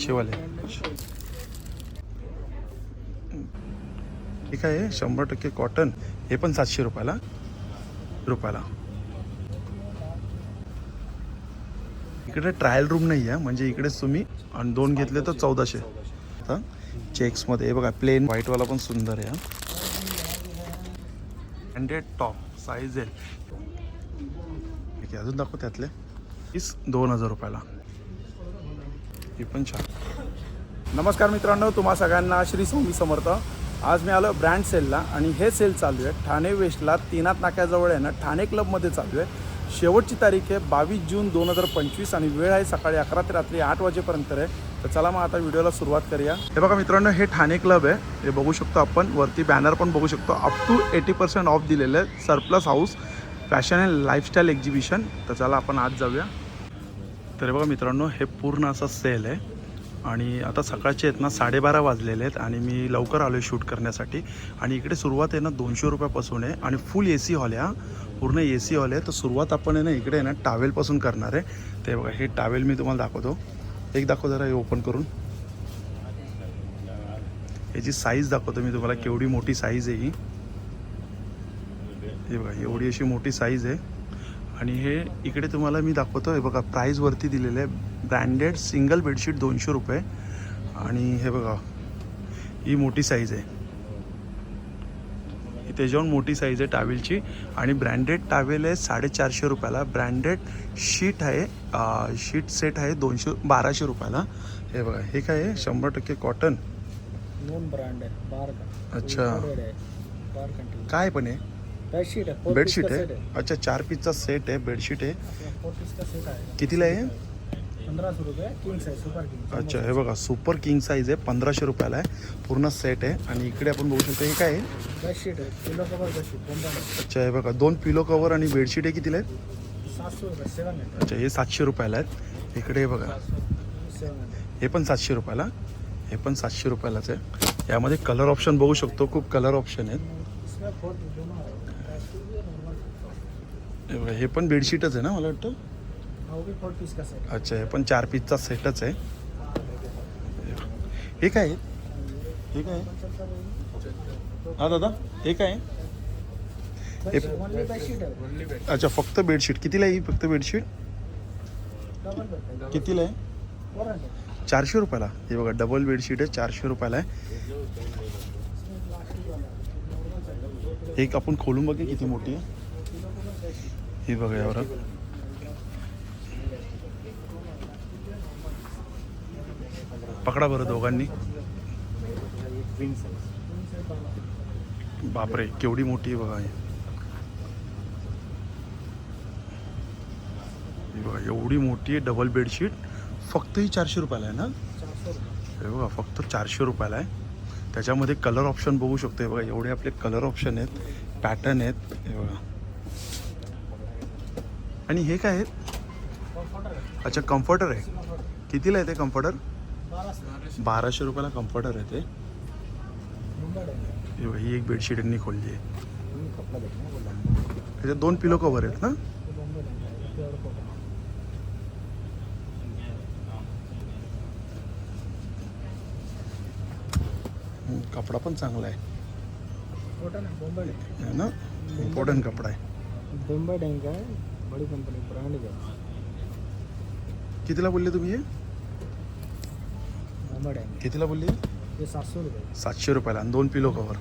शेवाले. ठीक आहे शंभर टक्के कॉटन हे पण सातशे रुपयाला. रुपयाला. इकडे ट्रायल रूम नाही आहे म्हणजे इकडेच तुम्ही आणि दोन घेतले तर चौदाशे. आता चेक्समध्ये हे बघा प्लेन व्हाईटवाला पण सुंदर आहे हंड्रेड टॉप साईज आहे. ठीक आहे अजून दाखव त्यातले. तीस दोन हजार रुपयाला. ही पण छान. नमस्कार मित्रांनो तुम्हा सगळ्यांना श्री स्वामी समर्थ. आज मी आलो ब्रँड सेलला आणि हे सेल चालू आहे. ठाणे वेस्टला तीनाथ नाक्याजवळ आहे ना ठाणे क्लबमध्ये चालू आहे. शेवटची तारीख आहे बावीस जून दोन हजार पंचवीस आणि वेळ आहे सकाळी अकरा ते रात्री आठ वाजेपर्यंत आहे. तर चला मग आता व्हिडिओला सुरुवात करूया. हे बघा मित्रांनो हे ठाणे क्लब आहे. हे बघू शकतो आपण. वरती बॅनर पण बघू शकतो. Up to eighty percent off दिलेलं आहे. Surplus house fashion and lifestyle exhibition तर चला आपण आज जाऊया. तर बघा मित्रांनो हे पूर्ण असं सेल आहे. आणि आता सकाळचे आहेत ना साडेबारा वाजलेले आहेत आणि मी लवकर आलो आहे शूट करण्यासाठी. आणि इकडे सुरुवात आहे ना दोनशे रुपयापासून आहे. आणि फुल ए सी हॉल आहे हा. पूर्ण ए सी हॉल आहे. तर सुरुवात आपण आहे ना इकडे आहे ना टावेलपासून करणार आहे. ते बघा हे टावेल मी तुम्हाला दाखवतो. एक दाखव जरा हे ओपन करून. याची साईज दाखवतो मी तुम्हाला केवढी मोठी साईज आहे ही. हे बघा एवढी अशी मोठी साईज आहे. आणि हे इकडे तुम्हाला मी दाखवतो. हे बघा प्राईजवरती दिलेलं आहे. ब्रँडेड सिंगल बेडशीट दोनशे रुपये. आणि हे बघा ही मोठी साईज आहे. ही त्याच्याहून मोठी साईज आहे टावेलची आणि ब्रँडेड टावेल आहे साडेचारशे रुपयाला. ब्रँडेड शीट आहे शीट सेट आहे दोनशे बाराशे रुपयाला. हे बघा हे काय आहे? शंभर टक्के कॉटन अच्छा. काय पण आहे. बेडशीट है four बेडशीट आहे? अच्छा चार पीसचा सेट आहे बेडशीट आहे. सेट कितीला आहे? पंद्रह सौ रुपये किंग साइज सुपर किंग अच्छा हे बघा सुपर किंग साईज आहे पंधराशे रुपयाला आहे. पूर्ण सेट आहे. आणि इकडे आपण बघू शकतो हे काय आहे? Bedsheet pillow cover bedsheet bundle अच्छा हे बघा दोन पिलो कवर आणि बेडशीट आहे कितीला आहेत सात सौ रुपये सेवन हंड्रेड अच्छा हे सातशे रुपयाला आहेत. इकडे हे बघा. सेवन हंड्रेड हे पण सातशे रुपयाला. हे पण सातशे रुपयालाच आहे. यामध्ये कलर ऑप्शन बघू शकतो खूप कलर ऑप्शन आहेत. इसमें फोर दोनों है हे बघा हे पण बेडशीटच आहे ना मला वाटतं? हाँ अच्छा हे पण चार पीसचा सेटच आहे. हे काय आहे? हे काय आहे? हा दादा हे काय आहे? ओनली बेडशीट अच्छा फक्त बेडशीट कितीला आहे ही फक्त बेडशीट कितीला आहे? चारशे रुपयाला. हे बघा डबल बेडशीट आहे चारशे रुपयाला आहे. एक आपण खोलून बघे किती मोठी आहे. ही बघा यावर पकडा बरं दोघांनी. बापरे केवढी मोठी आहे बघा ही. बघा एवढी मोठी आहे डबल बेडशीट फक्त ही चारशे रुपयाला आहे ना? हे बघा फक्त चारशे रुपयाला आहे. त्याच्यामध्ये कलर ऑप्शन बघू शकतो हे बघा एवढे आपले कलर ऑप्शन आहेत पॅटर्न आहेत. हे बघा. आणि हे काय आहेत अच्छा कम्फर्टर आहे. कितीला आहे ते कम्फर्टर बाराशे रुपयाला कम्फर्टर आहे ते. है एक बेडशीट यांनी खोलली आहे. त्याच्यात दोन पिलो कवर आहेत ना? है कपडा पण चांगला आहे. ना इम्पॉर्टंट कपडा आहे. बड़ी कंपनी ब्रांड कितीला बोलले तुम्ही हे? कितीला बोलले? ये सात सौ रुपये. सातशे रुपयाला आणि दोन पिलो कवर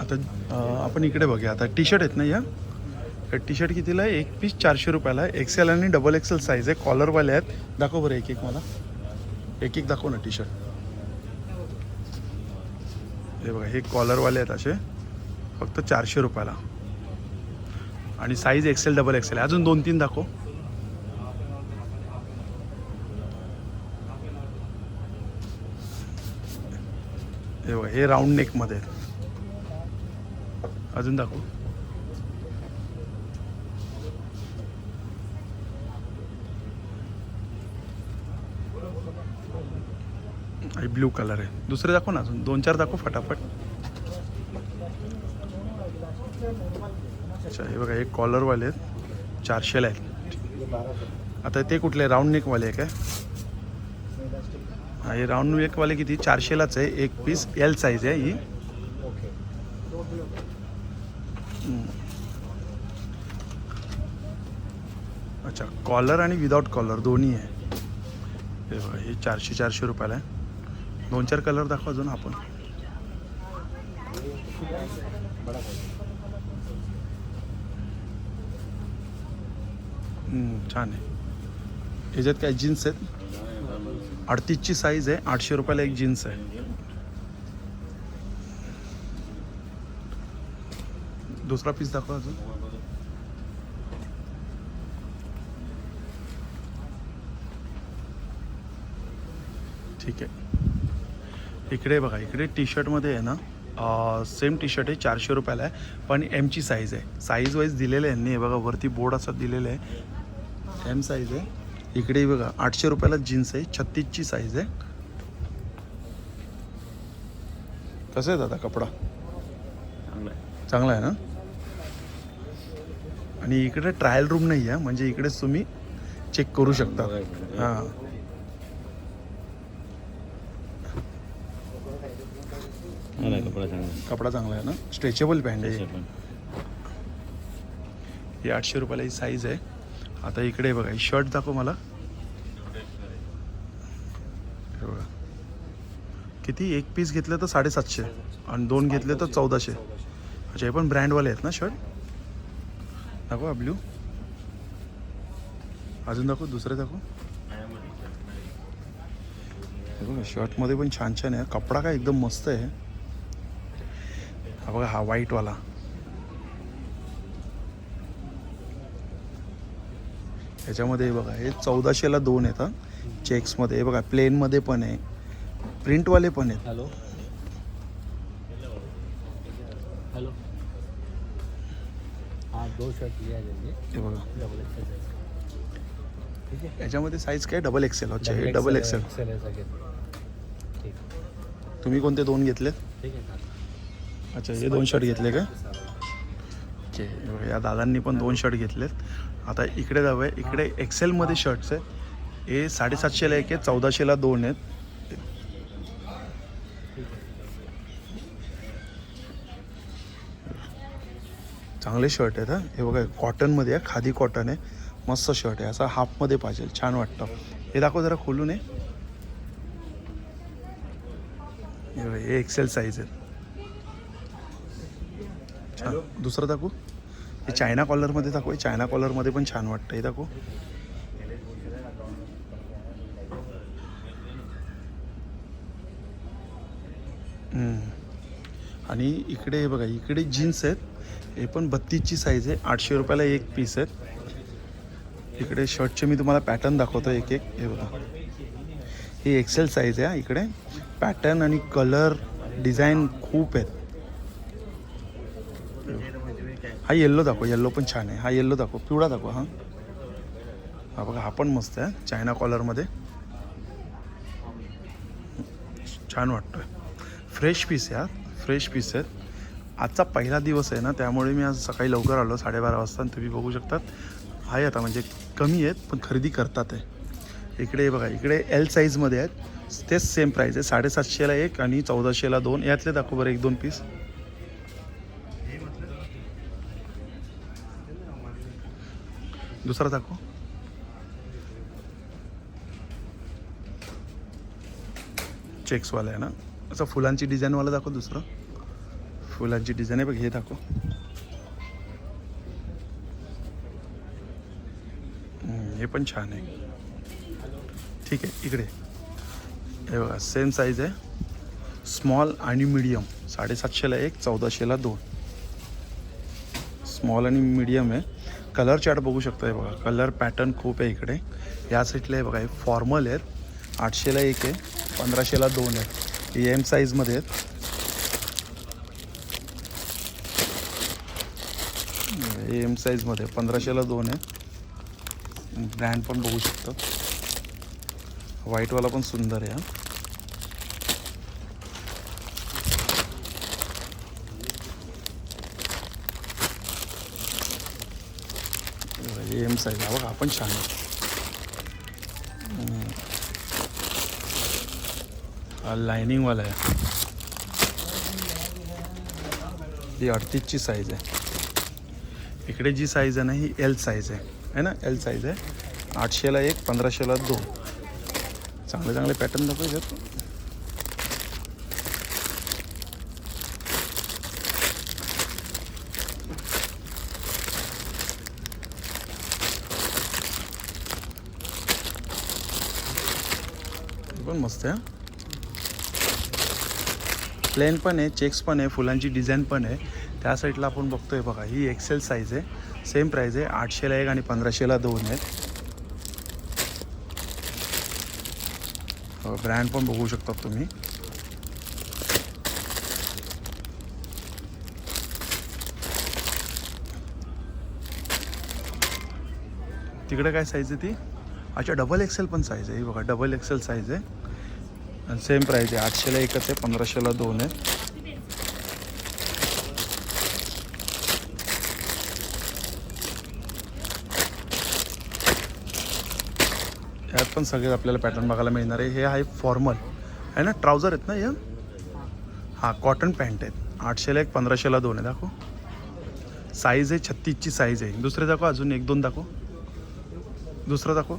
आता अं, आपण इकडे बघूया. आता टी शर्ट आहेत ना या? टी शर्ट कितीला आहे? एक पीस चारशे रुपयाला एक्सेल आणि डबल एक्सेल साईज आहे. कॉलरवाले आहेत. दाखव बरं एक एक मला. एक एक दाखव ना टी शर्ट हे बघा हे कॉलरवाले आहेत असे. फक्त चारशे रुपयाला. आणि साईज एक्सेल डबल एक्सेल आहे. अजून दोन तीन दाखव. हे हे राऊंड नेकमध्ये अजून दाखव. ब्ल्यू कलर आहे. दुसरे दाखव ना अजून. दोन चार दाखव फटाफट. अच्छा हे बघा हे कॉलरवाले आहेत. चारशेला आहेत. आता ते कुठले? राऊंड नेकवाले आहे काय? हा हे राऊंड नेकवाले किती? चारशेलाच आहे. एक पीस एल साईज आहे ही. अच्छा कॉलर आणि विदाऊट कॉलर दोन्ही आहे. हे बघा हे चारशे चारशे रुपयाला आहे. दोन चार कलर दाखवा अजून आपण. हम्म, छान आहे. ह्याच्यात काय जीन्स आहेत? अडतीसची साईज आहे आठशे रुपयाला एक जीन्स आहे. दुसरा पीस दाखवा अजून. ठीक आहे. इकडे बघा इकडे टी शर्टमध्ये आहे ना सेम टी शर्ट आहे चारशे रुपयाला आहे पण एमची साईज आहे. साईज वाईज दिलेलं आहे यांनी. हे बघा वरती बोर्ड असं दिलेलं आहे. एम साईज आहे. इकडे बघा आठशे रुपयाला जीन्स आहे छत्तीसची साईज आहे. कसं आहे दादा कपडा. चांगला आहे. ना? आणि इकडे ट्रायल रूम नाही आहे म्हणजे इकडेच तुम्ही चेक करू शकता. हां. कपडा चांगला कपडा चांगला आहे ना? स्ट्रेचेबल पॅन्ट आहे. ही आठशे रुपयाला ही साईज आहे. आता इकडे बघा शर्ट दाखव मला. बघा. किती? एक पीस घेतलं तर साडेसातशे आणि दोन घेतले तर चौदाशे. अच्छा हे पण ब्रँडवाले आहेत ना शर्ट दाखवा ब्ल्यू अजून दाखव दुसरे दाखव. शर्टमध्ये पण छान छान आहे. कपडा काय एकदम मस्त आहे. हा बघा हा व्हाईटवाला ह्याच्यामध्ये हे बघा हे चौदाशेला दोन येतात चेक्समध्ये हे बघा प्लेनमध्ये पण आहे. प्रिंटवाले पण आहेत. हेलो. हेलो. हाँ बघा. याच्यामध्ये साईज काय? डबल एक्सेल अच्छा हे डबल एक्सेल तुम्ही कोणते दोन घेतले अच्छा हे दोन शर्ट घेतले का? ओके या दादांनी पण दोन शर्ट घेतलेत. आता इकडे जाऊया. इकडे एक्सेलमध्ये शर्ट्स आहे हे साडेसातशेला एक आहे चौदाशेला दोन आहेत. चांगले शर्ट आहेत हा. हे बघा कॉटनमध्ये आहे खादी कॉटन आहे. मस्त शर्ट आहे. असा हाफमध्ये पाहिजे. छान वाटतं. हे दाखव जरा खोलून आहे हे एक्सेल साईज आहे दुसरं दाखवू? हे चायना कॉलरमध्ये दाखव चायना कॉलरमध्ये पण छान वाटतं हे दाखव. आणि इकडे हे बघा इकडे जीन्स आहेत हे पण बत्तीसची साईज आहे आठशे रुपयाला एक पीस आहेत. इकडे शर्टचे मी तुम्हाला पॅटर्न दाखवतो एक एक हे बघा. ही एक्सेल साईज आहे इकडे. पॅटर्न आणि कलर डिझाईन खूप आहेत. हा येल्लो दाखव येल्लो पण छान आहे. हा येल्लो दाखव. पिवळा दाखव हां. हा बघा हा पण मस्त आहे चायना कॉलरमध्ये छान वाटतोय. फ्रेश पीस आहे हा. फ्रेश पीस आहेत आजचा पहिला दिवस आहे ना त्यामुळे मी आज सकाळी लवकर आलो साडेबारा वाजता आणि तुम्ही बघू शकतात. आहे आता म्हणजे कमी आहेत पण खरेदी करतात आहे. इकडे बघा इकडे एल साईजमध्ये आहेत. तेच सेम प्राईस आहे साडेसातशेला एक आणि चौदाशेला दोन. यातले दाखव बरं एक दोन पीस दुसरा दाखव. चेक्सवाला आहे ना? असं फुलांची डिझाईनवाला दाखव दुसरं. फुलांची डिझाईन आहे बघ हे दाखव. हे पण छान आहे. ठीक आहे इकडे. हे बघा सेम साईज आहे. स्मॉल आणि मीडियम साडेसातशेला एक चौदाशेला दोन. स्मॉल आणि मीडियम आहे. कलर चार्ट बघू शकताय बघा. कलर पॅटर्न खूप आहे इकडे. या सीटला आहे बघा हे फॉर्मल आहेत. आठशेला एक आहे पंधराशेला दोन आहेत. हे एम साईजमध्ये आहेत. एम साईजमध्ये पंधराशेला दोन आहे ब्रँड पण बघू शकतो. व्हाईटवाला पण सुंदर आहे हा. साईज हा बघा आपण छान हा लायनिंगवाला आहे. ही अडतीसची साईज आहे. इकडे जी साईज आहे ना ही एल साईज आहे. है ना? एल साईज आहे. आठशेला एक पंधराशेला दोन. चांगले चांगले पॅटर्न दाखवायचे पण मस्त आहे प्लेन पण आहे चेक्स पण आहे फुलांची डिझाईन पण आहे. त्या साईडला आपण बघतोय बघा ही एक्सेल साईज आहे. सेम प्राईज आहे आठशेला एक आणि पंधराशेला दोन आहेत. हो, ब्रँड पण बघू शकता तुम्ही. तिकडे काय साईज आहे ती? अच्छा डबल एक्सेल पण साईज आहे. ही बघा डबल एक्सेल साईज आहे. आणि सेम प्राईज आहे. आठशेला एकच आहे पंधराशेला दोन आहे. यात पण सगळेच आपल्याला पॅटर्न बघायला मिळणार आहे. हे आहे फॉर्मल आहे ना? ट्राउझर आहेत ना या हां कॉटन पॅन्ट आहेत. आठशेला एक पंधराशेला दोन आहे. दाखव. साईज आहे छत्तीसची साईज आहे. दुसरे दाखव अजून एक दोन दाखव. दुसरं दाखव.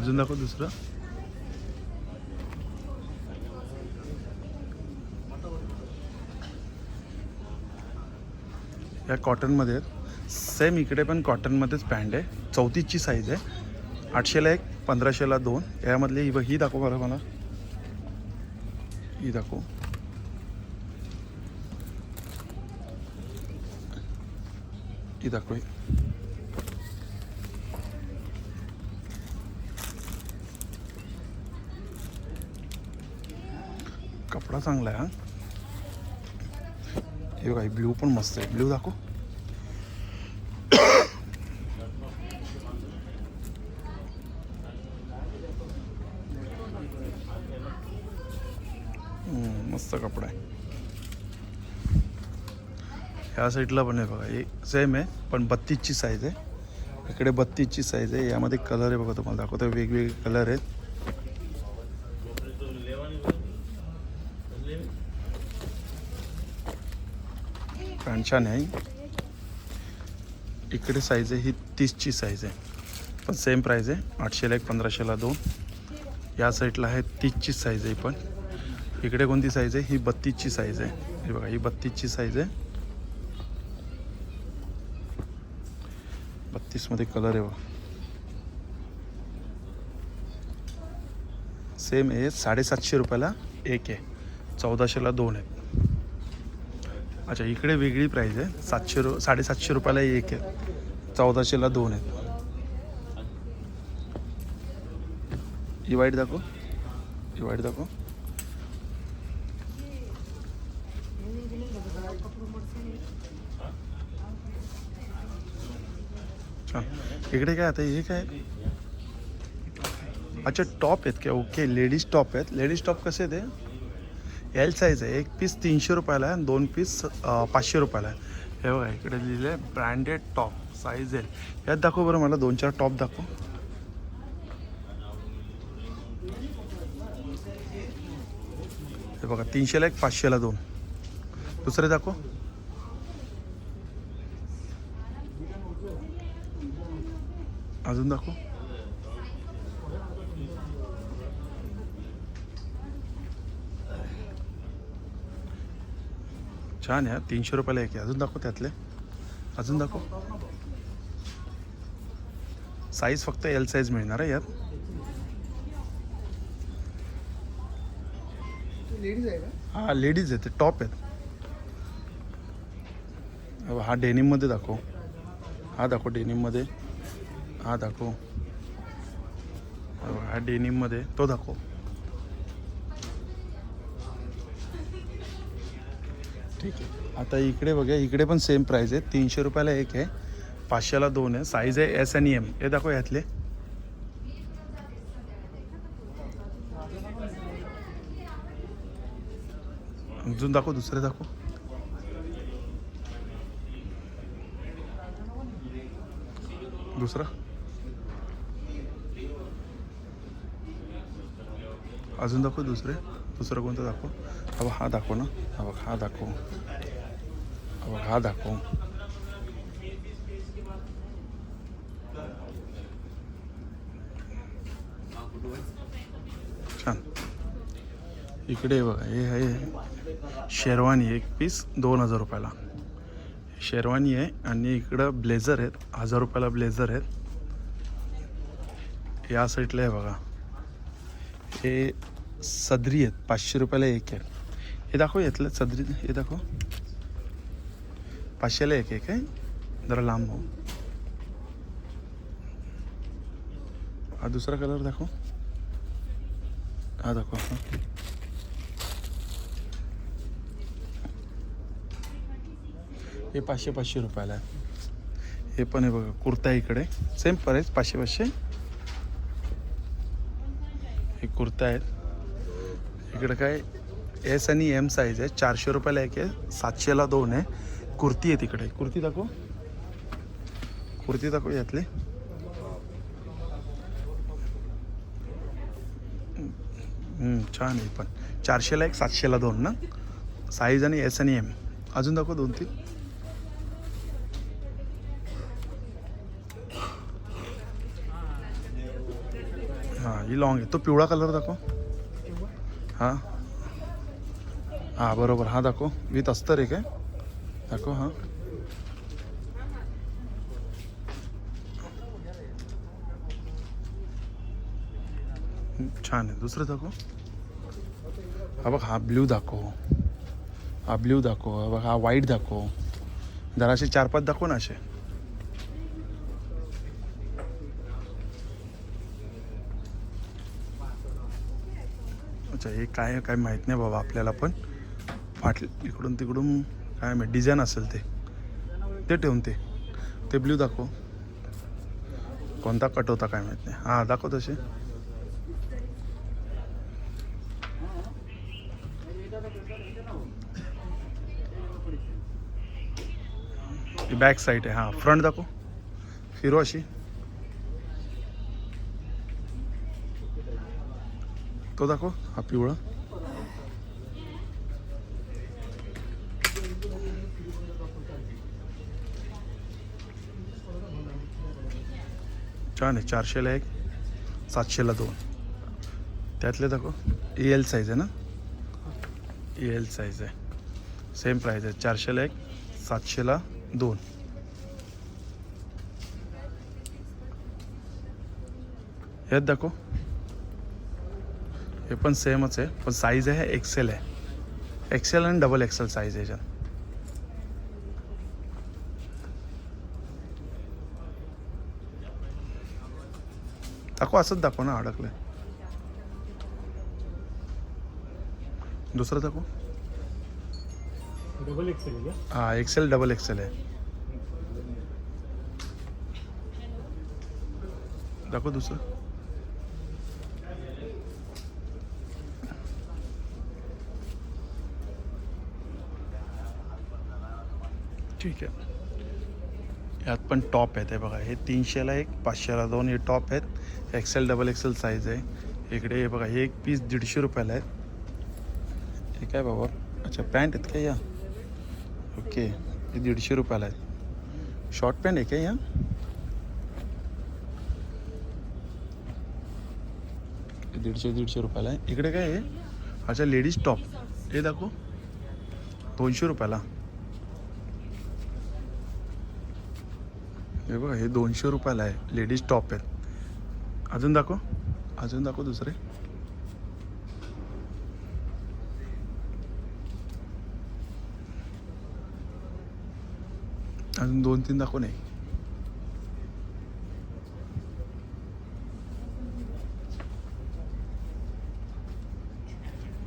अजून दाखव दुसरं. या कॉटनमध्ये आहेत. सेम इकडे पण कॉटनमध्येच पॅन्ट आहे. चौतीसची साईज आहे. आठशेला एक पंधराशेला दोन. यामधली ही ही दाखव बरं मला. ही दाखव. ही दाखव. कपडा चांगला आहे हा. हे बघा ब्ल्यू पण मस्त आहे. ब्ल्यू दाखव. मस्त कपडा आहे. ह्या साईडला पण आहे बघा हे सेम आहे पण बत्तीसची साईज आहे. इकडे बत्तीसची साईज आहे. यामध्ये कलर आहे बघा तुम्हाला दाखवतो वेगवेगळे कलर आहेत. छान छान आहे इकडे साईज आहे ही तीसची साईज आहे. पण सेम प्राईज आहे. आठशेला एक पंधराशेला दोन. या साईडला आहे तीसची साईज आहे पण. इकडे कोणती साईज आहे? ही बत्तीसची साईज आहे. हे बघा ही बत्तीसची साईज आहे. बत्तीसमध्ये कलर आहे बघा. सेम आहे साडेसातशे रुपयाला एक आहे. चौदाशेला दोन आहेत अच्छा इकडे वेगळी प्राईज आहे. सातशे रु साडेसातशे रुपयाला एक आहे. चौदाशेला दोन आहेत. ही वाईट दाखव. ही वाईट दाखव. छान. इकडे काय आता हे काय? अच्छा टॉप आहेत काय? ओके लेडीज टॉप आहेत. लेडीज टॉप कसे ते एल साईज आहे. एक पीस तीनशे रुपयाला आहे आणि दोन पीस पाचशे रुपयाला आहे. हे बघा इकडे लिहिलं आहे ब्रँडेड टॉप साईज एल यात दाखव बरं मला दोन चार टॉप दाखव. हे बघा तीनशेला एक पाचशेला दोन. दुसरे दाखव. अजून दाखव. छान आहे. तीनशे रुपयाला एक आहे. अजून दाखव त्यातले. अजून दाखव. साईज फक्त एल साईज मिळणार आहे यात. हा लेडीज आहे ते टॉप आहेत. अहो, हा डेनिममध्ये दाखव. हा दाखव डेनिममध्ये हा दाखव. अहो, हा डेनिममध्ये तो दाखव. आता इकडे बघा इकडे पण सेम प्राईज आहे. तीनशे रुपयाला एक आहे. पाचशेला दोन आहे. साईज आहे एस आणि एम हे दाखव यातले अजून दाखव दुसरे दाखव. दुसरा. अजून दाखव दुसरे. दुसरं कोणतं दाखव? हा हा दाखव ना. हा बघ हा दाखव. हा हा दाखव. छान. इकडे बघा हे आहे शेरवानी एक पीस दोन हजार रुपयाला. शेरवानी आहे आणि इकडं ब्लेझर आहेत हजार रुपयाला ब्लेझर आहेत. या साईडला आहे बघा. हे सदरी आहेत पाचशे रुपयाला एक आहे. हे दाखव यातलं सदरी हे दाखव. पाचशेला एक एक आहे जरा लांब हो. हा दुसरा कलर दाखव. हा दाखव हा? हे पाचशे पाचशे रुपयाला आहे. हे पण आहे बघा कुर्ता इकडे. सेम प्राईस पाचशे पाचशे. हे कुर्ता आहेत. इकडे काय एस आणि एम साईज आहे. चारशे रुपयाला एक आहे. सातशेला दोन आहे. कुर्ती आहे तिकडे. कुर्ती दाखव. कुर्ती दाखव यातली. छान आहे पण. चारशेला एक सातशेला दोन ना? साईज आणि एस आणि एम अजून दाखव दोन तीन. हां ही लॉंग आहे. तो पिवळा कलर दाखव. हां. हां बरोबर. हा दाखव. विथ अस्तर आहे. काय दाखव हां छान आहे. दुसरं दाखव. हा बघ हा ब्ल्यू दाखव. हा ब्ल्यू दाखव. हा बघ हा व्हाईट दाखव. जरा असे चार पाच दाखव ना असे. अच्छा हे काय काय माहीत नाही बाबा आपल्याला पण. फाटले इकडून तिकडून. काय माहीत डिझाईन असेल ते. ते ठेवून ते. ते ब्ल्यू दाखव. कोणता कट होता काय माहीत नाही. हां दाखव तसे. बॅक साईड आहे. हां फ्रंट दाखव. फिरो अशी. तो दाखव हा पिवळा. छान आहे चारशेला एक सातशेला दोन. त्यातले दाखव ए एल साईज आहे ना? ए एल साईज आहे. सेम प्राईज आहे. चारशेला एक सातशेला दोन. हेच दाखव. हे पण सेमच आहे. पण साईज आहे एक्सेल आहे. एक्सेल आणि डबल एक्सेल साईज आहे याच्यात. दाखव असंच दाखव ना अडकलंय दुसरं दाखव. डबल एक्सेल हा एक्सेल डबल एक्सेल आहे. दाखव दुसरं. ठीक आहे. यात पण टॉप आहेत हे बघा. हे तीनशेला एक पाचशेला दोन हे टॉप आहेत. एक्सेल डबल एक्सेल साईज आहे. इकडे बघा एक पीस दीडशे रुपयाला आहे. हे काय बाबा? अच्छा पॅन्ट आहेत का या? ओके हे दीडशे रुपयाला आहेत. शॉर्ट पॅन्ट आहे का या? दीडशे दीडशे रुपयाला आहे. इकडे काय आहे? अच्छा लेडीज़ टॉप हे दाखव. दोनशे रुपयाला. हे बघा, हे दोनशे रुपयाला आहे. लेडीज़ टॉप आहेत. अजून दाखव. अजून दाखव दुसरे. अजून दोन तीन दाखव नाही.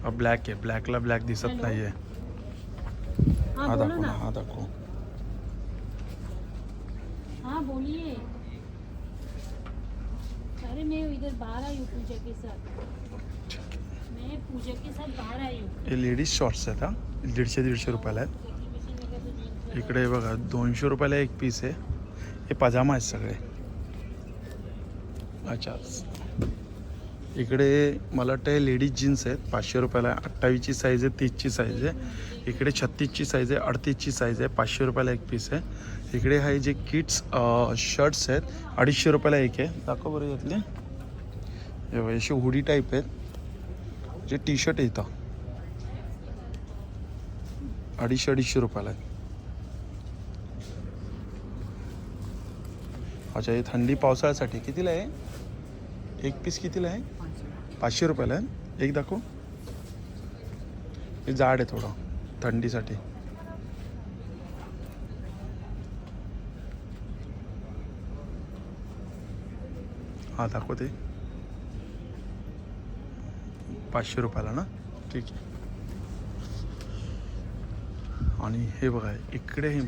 हा ब्लॅक आहे. ब्लॅकला ब्लॅक दिसत. नाहीये. हाँ हा दाखव हा दाखव. हाँ बोलिए अरे मैं इधर बाहर आई हूँ पूजा के साथ। मैं पूजा के साथ बाहर आई हूँ। हे लेडीज शॉर्ट्स आहेत हा दीडशे दीडशे रुपयाला आहेत। इकडे बघा दोनशे रुपयाला एक पीस आहे. हे पजामा आहेत सगळे. अच्छा. इकडे मला वाटतं लेडीज जीन्स आहेत. पाचशे रुपयाला अठ्ठावीसची साईज आहे तीसची साईज आहे. इकडे छत्तीसची साईज आहे अडतीसची साईज आहे पाचशे रुपयाला एक पीस आहे. इकडे हा जे किट्स शर्ट्स आहेत अडीचशे रुपयाला एक आहे. दाखव बरं यातले. अशी हुडी टाईप आहेत. जे टी शर्ट येतं अडीचशे अडीचशे रुपयाला आहे. अच्छा हे थंडी पावसाळ्यासाठी कितीला आहे? एक पीस कितीला आहे? पाचशे रुपयाला आहे. एक दाखव. हे जाड आहे थोडं. थंडीसाठी. हां दाखवते. पाचशे रुपयाला ना? ठीक आहे. आणि हे बघा इकडे हे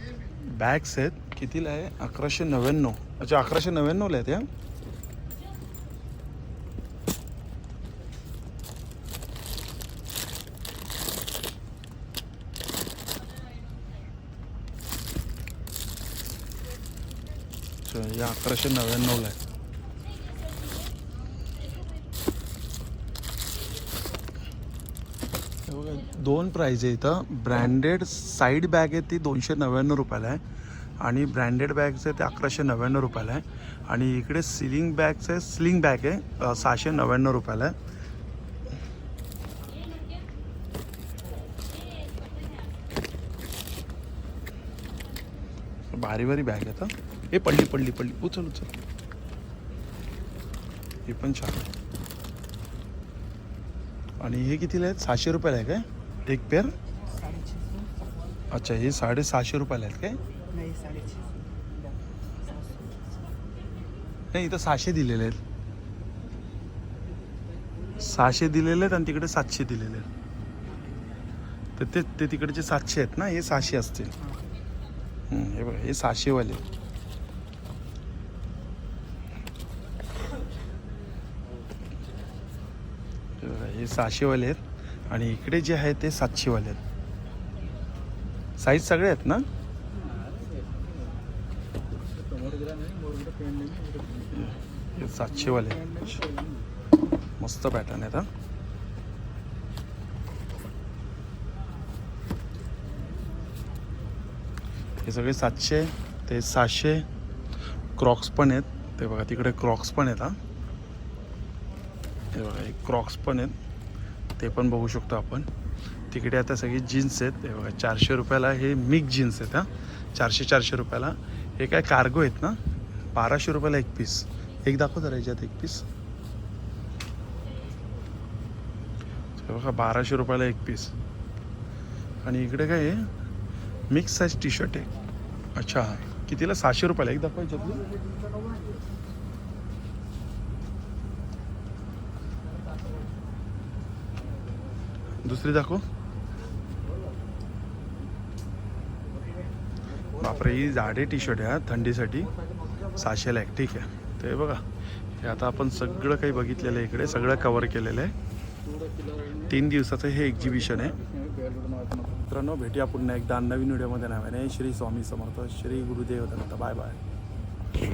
बॅग्स आहेत. कितीला आहे? अकराशे नव्याण्णव. अच्छा अकराशे नव्याण्णवला आहेत या अच्छा, या अकराशे नव्याण्णवला आहे. दोन प्राईज आहे इथं. ब्रँडेड साईड बॅग आहे ती दोनशे नव्याण्णव रुपयाला आहे. आणि ब्रँडेड बॅग्स आहे ते अकराशे नव्याण्णव रुपयाला आहे. आणि इकडे सिलिंग बॅग्स आहे स्लिंग बॅग आहे सहाशे नव्याण्णव रुपयाला आहे. भारी भारी बॅग आहेत हा पडली पडली पडली. उचल उचल. हे पण छान आणि हे कितीला आहेत? सहाशे रुपयाला आहे काय? एक पेअर अच्छा हे साडेसहाशे रुपयाला आहेत काय? नाही इथं सहाशे दिलेले आहेत. सहाशे दिलेले आहेत आणि तिकडे सातशे दिलेले आहेत. तर ते ते तिकडचे सातशे आहेत ना? हे सहाशे असतील. हम्म, हे बघा हे सहाशेवाले हे सहाशेवाले आहेत. आणि इकडे जे आहे ते सातशेवाले आहेत. साईज सगळे आहेत ना? हे सातशेवाले आहेत. मस्त पॅटर्न आहेत हा. हे सगळे सातशे ते सहाशे. क्रॉक्स पण आहेत. ते बघा तिकडे क्रॉक्स पण आहेत हा. हे बघा एक क्रॉक्स पण आहेत. ते पण बघू शकतो आपण. तिकडे आता सगळी जीन्स आहेत. हे बघा चारशे रुपयाला हे मिक्स जीन्स आहेत हां. चारशे चारशे रुपयाला. हे काय कार्गो आहेत ना? बाराशे रुपयाला एक पीस एक दाखव जरा याच्यात एक पीस बघा बाराशे रुपयाला एक पीस आणि इकडे काय आहे? मिक्स साईज टी शर्ट आहे. अच्छा कितीला? सहाशे रुपयाला. एक दाखवा याच्यातली. दुसरी दाखव. बापरे ही जाडे टी शर्ट आहे थंडीसाठी. सहाशेला एक ठीक आहे. ते बघा हे आता आपण सगळं काही बघितलेलं आहे इकडे सगळं कवर केलेलं आहे. तीन दिवसाचं हे एक्झिबिशन आहे. मित्रांनो भेटूया पुन्हा एकदा नवीन व्हिडिओमध्ये नव्याने श्री स्वामी समर्थ श्री गुरुदेव दत्त. Bye bye